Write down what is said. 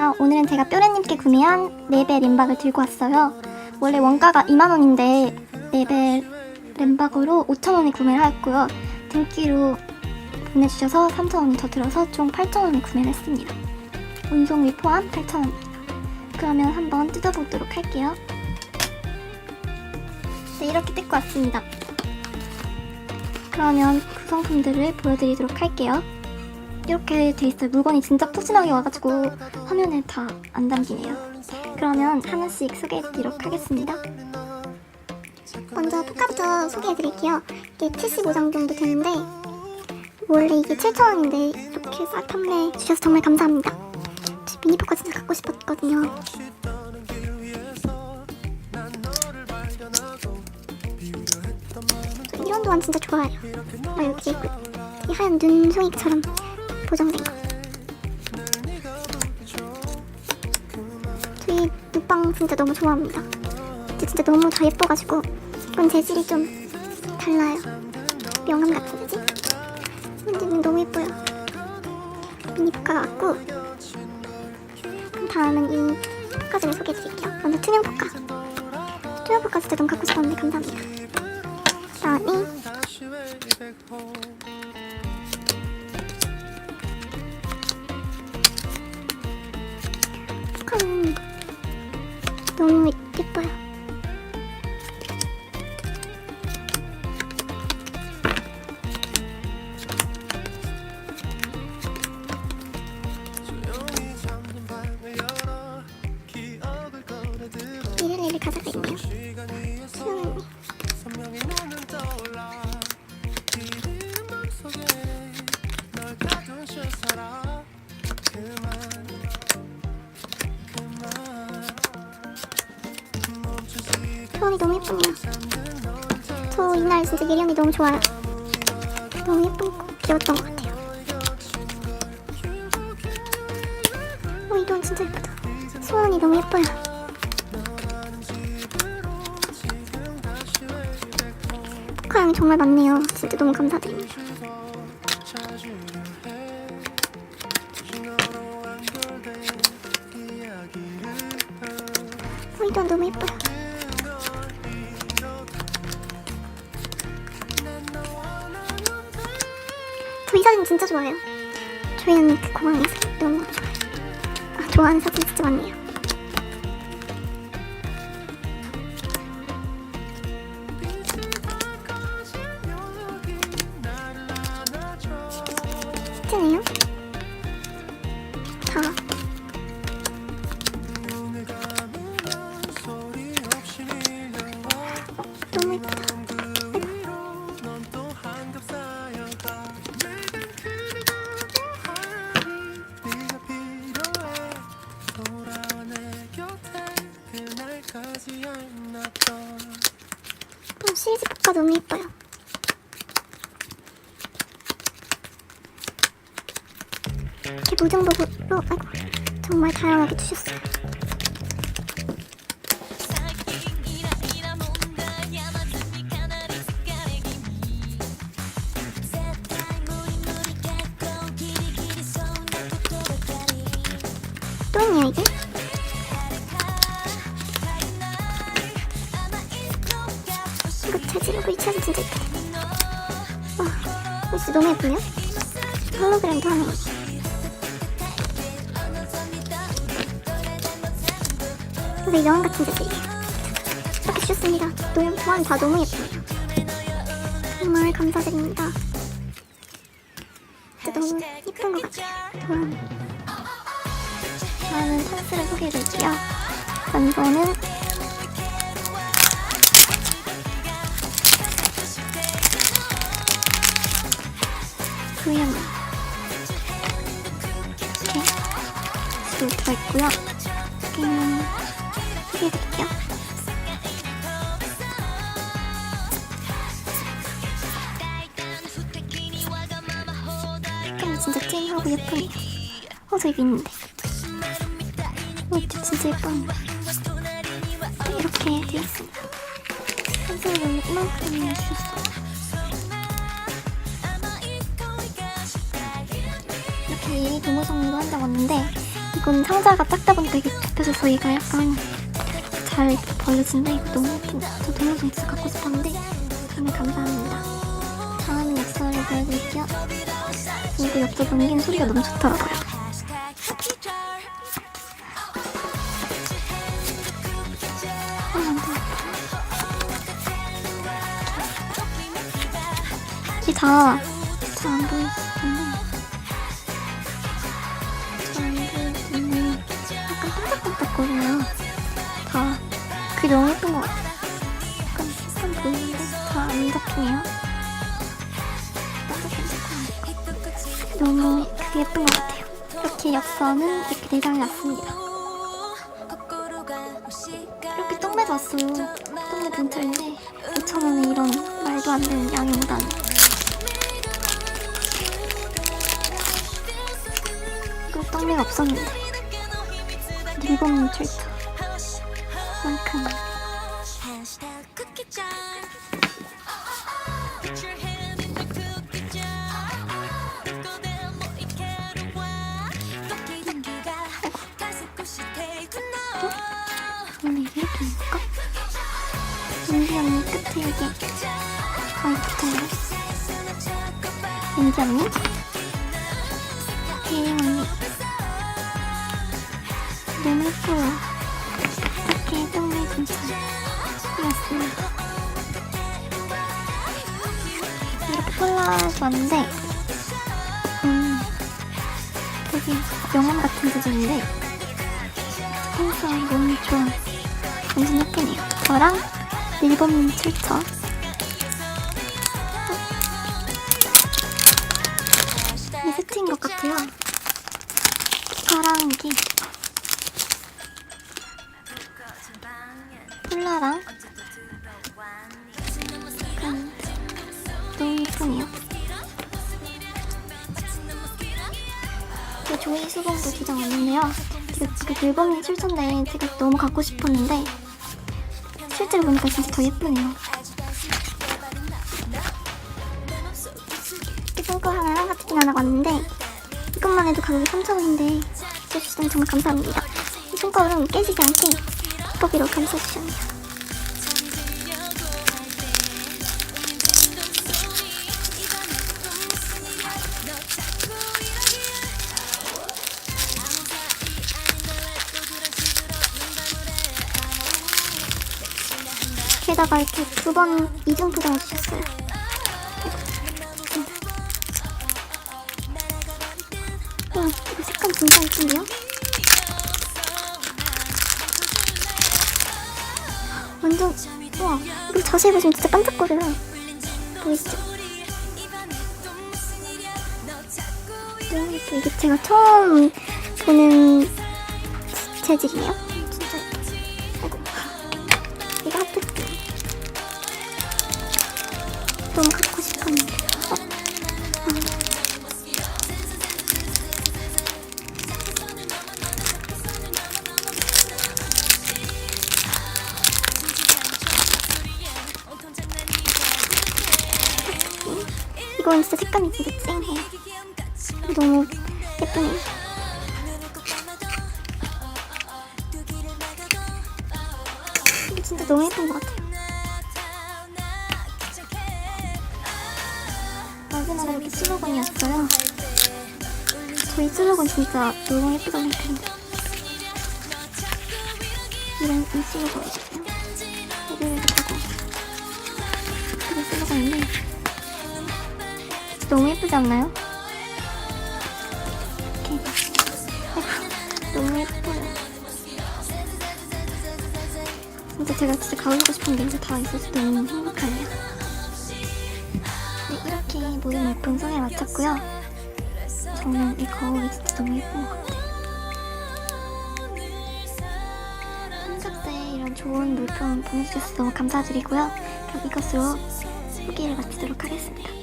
반갑습니다. 오늘은 제가 뾰레님께 구매한 네벨 램박을 들고 왔어요. 원래 원가가 2만원인데 네벨 램박으로 5천원에 구매를 하였고요. 등기로 보내주셔서 3천원이 더 들어서 총 8천원에 구매를 했습니다. 운송비 포함 8천원입니다. 그러면 한번 뜯어보도록 할게요. 네, 이렇게 뜯고 왔습니다. 그러면 구성품들을 보여드리도록 할게요. 이렇게 돼 있어요. 물건이 진짜 푸짐하게 와가지고 화면에 다 안 담기네요. 그러면 하나씩 소개해드리도록 하겠습니다. 먼저 포카부터 소개해드릴게요. 이게 75장 정도 되는데 원래 이게 7,000원인데 이렇게 싹 판매해 주셔서 정말 감사합니다. 저 미니 포카 진짜 갖고 싶었거든요. 저 이런 도안 진짜 좋아요. 막 이렇게 하얀 눈송이처럼 보정된 거. 저희 눕방 진짜 너무 좋아합니다. 진짜, 너무 다 예뻐가지고 이건 재질이 좀 달라요. 명함 같은 재질. 근데 너무 예뻐요. 미니 포카가 왔고 다음은 이 포카들을 소개해드릴게요. 먼저 투명 포카. 투명 포카 진짜 너무 갖고 싶었는데 감사합니다. 다음이 너무 예 소원이 너무 예쁩니다. 저 이날 진짜 예리 언니 너무 좋아요. 너무 예쁘고 귀여웠던 것 같아요. 어, 이돈 진짜 예쁘다. 소원이 너무 예뻐요. 포카 양이 정말 많네요. 진짜 너무 감사드립니다. 이 사진 진짜 좋아해요. 언니 그 공항에서 너무 좋아요. 아, 좋아하는 사진 진짜 많네요. 진짜네요. 포카 너무 예뻐요. 이렇게 무증복으로 아이고 정말 다양하게 주셨어요. 이거 재질이고 이 차지 진짜. 와, 옷이 너무 예쁘네요. 홀로그램도 하네. 이거 여왕 같은 재질이에요. 이렇게 주셨습니다. 노래 조안 다 너무 예쁘네요. 정말 감사드립니다. 진짜 너무 예쁜 것 같아요. 도안. 다음은 찬스를 소개해드릴게요. 먼저는 구형 이렇게 또 들어있고요. 여기는 소개해드릴게요. 색감이 진짜 쨍하고 예쁘네요. 어, 저기 있는데. 어, 진짜 예뻐요. 이렇게. 한색을 너무 이만큼 주셨어요. 이 동호성으로 한다고 왔는데 이건 상자가 작다 보니까 이게 좁혀져서 얘가 약간 잘 벌려진데 이거 너무 예쁜데 저 동영상 진짜 갖고 싶었는데 정말 감사합니다. 다음은 엽서를 보여드릴게요. 이거 엽서 넘기는 소리가 너무 좋더라고요. 아, 안 돼. 이게 다잘안 보이시 너무 예쁜 것 같아요. 약간 약간 보이는데 다안 잡히네요. 깜짝깜짝거리니까 너무 예쁜 것 같아요. 이렇게 엽서는 이렇게 네 장이 났습니다. 이렇게 떡매도 왔어요. 떡매 본틀인데 5천원에 이런 말도 안 되는 양이 온다니. 떡매가 없었는데. 리본 출처 만큼 근데 이게 이렇게 있을까? 인디 언니 끝에 이게 거의 붙어요 인디 언니? 혜림 언니. 너무 예뻐요 이렇게 왔는데 음 되게 영화 같은 수준인데 항상 너무 좋아 완전 예쁘네요. 저랑 일본 출처. 이 세트인 것 같아요. 저랑 이게 폴라랑? 약간 너무 예쁘네요? 그 조이 수봉도 두장 왔는데요. 제가 지금 일본인 출처인데 제가 너무 갖고 싶었는데 실제로 보니까 진짜 더 예쁘네요. 예쁜 거 하나랑 하트킨 하나 왔는데 이것만 해도 가격이 3,000원인데 해주시다니 정말 감사합니다. 이 손가락은 깨지지 않게 돋보기로 감싸주셨네요 게다가 이렇게 두 번 이중 포장해 주셨어요. 와, 이거 색감 진짜 예쁜데요? 완전, 우와, 이거 자세히 보시면 진짜 깜짝거려요. 보이시죠? 너무 예뻐. 이게 제가 처음 보는 재질이에요. 진짜. 아이고. 이거 하프트 너무 갖고 싶었는데 이건 진짜 색감이 진짜 쨍해요 너무 예쁘네요 이게 진짜 너무 예쁜 것 같아요 마지막으로 이렇게 슬로건이었어요. 저희 슬로건 진짜 너무 예쁘다고 생각했는데 이런 이 슬로건 이거든요. 이거를 하고 이게 슬로건인데 너무 예쁘지 않나요? 아이고, 너무 예뻐요. 진짜 제가 진짜 가고 싶은 게 이제 다 있어서 너무 행복하네요. 네, 이렇게 모든 물품 손에 맞췄고요. 저는 이 거울이 진짜 너무 예쁜 것 같아요. 삼겹대 이런 좋은 물품 보내주셔서 너무 감사드리고요. 그럼 이것으로 후기를 마치도록 하겠습니다.